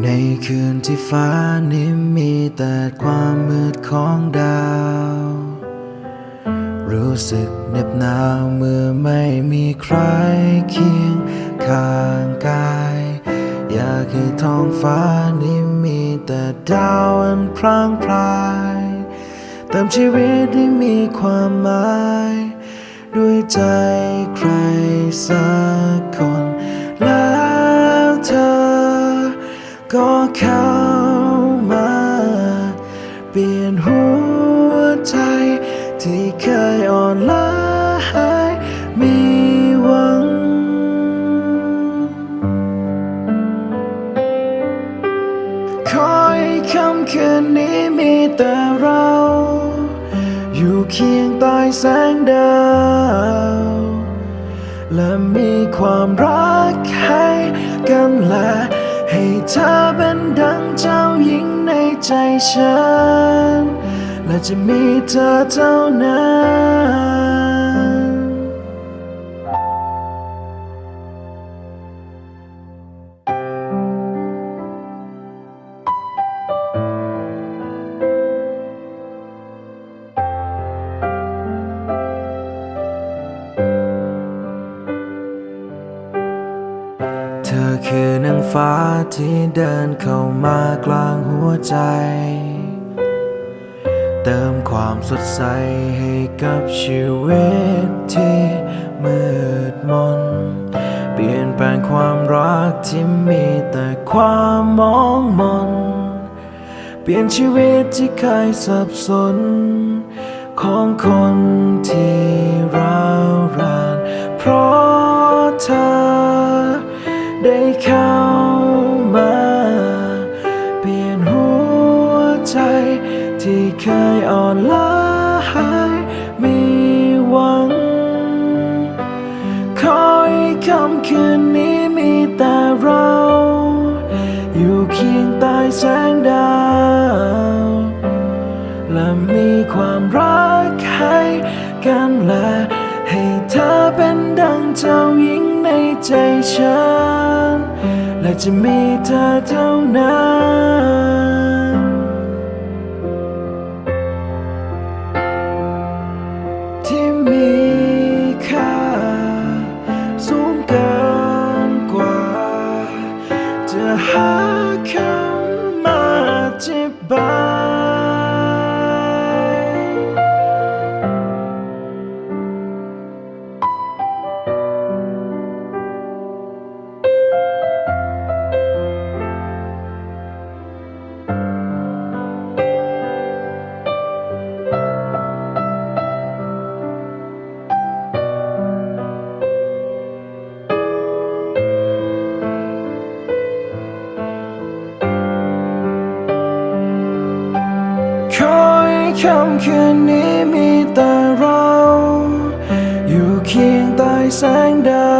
ในคืนที่ฟ้านี้มีแต่ความมืดของดาว รู้สึกเหน็บหนาวเมื่อไม่มีใครเคียงข้างกาย อยากให้ท้องฟ้านี้มีแต่ดาวอันพร่างพรายเติมชีวิตให้มีความหมาย ด้วยใจใครสักคน เข้ามา เปลี่ยนหัวใจ ที่เคยอ่อนล้าให้มีหวังขอให้ค่ำคืนนี้มีแต่เรา อยู่เคียงใต้แสงดาว และมีความรักให้กันและ ให้เธอเป็นดังเจ้าหญิงในใจฉัน และจะมีเธอเท่านั้น คือนางฟ้าที่เดินเข้ามากลางหัวใจ เติมความสดใสให้กับชีวิตที่มืดมน เปลี่ยนแปลงความรักที่มีแต่ความมองมน เปลี่ยนชีวิตที่เคยสับสนของคน ใจ ที่เคยอ่อนล้าให้มีหวังขอให้ค่ำคืนนี้มีแต่เรา อยู่เคียงใต้แสงดาว และมีความรักให้กันและให้เธอเป็นดังเจ้าหญิงในใจฉัน และจะมีเธอเท่านั้น ค่ำคืนนี้มีแต่เรา อยู่เคียงใต้แสงดา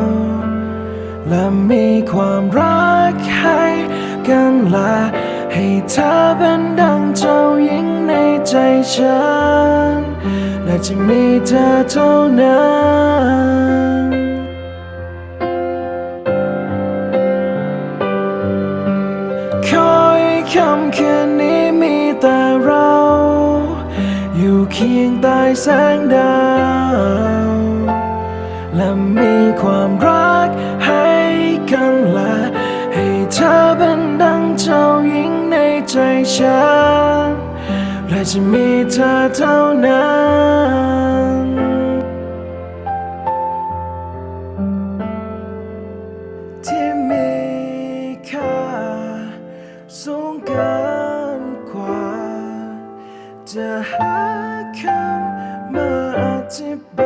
ว และมีความรักให้กันและให้เธอเป็นดังเจ้าหญิงในใจฉัน และจะมีเธอเท่านั้นขอให้ค่ำคืนนี้มีแต่เรา อยู่เคียงใต้แสงดาว และมีความรักให้กันและให้เธอเป็นดังเจ้าหญิงในใจฉันและจะมีเธอเท่านั้น simple.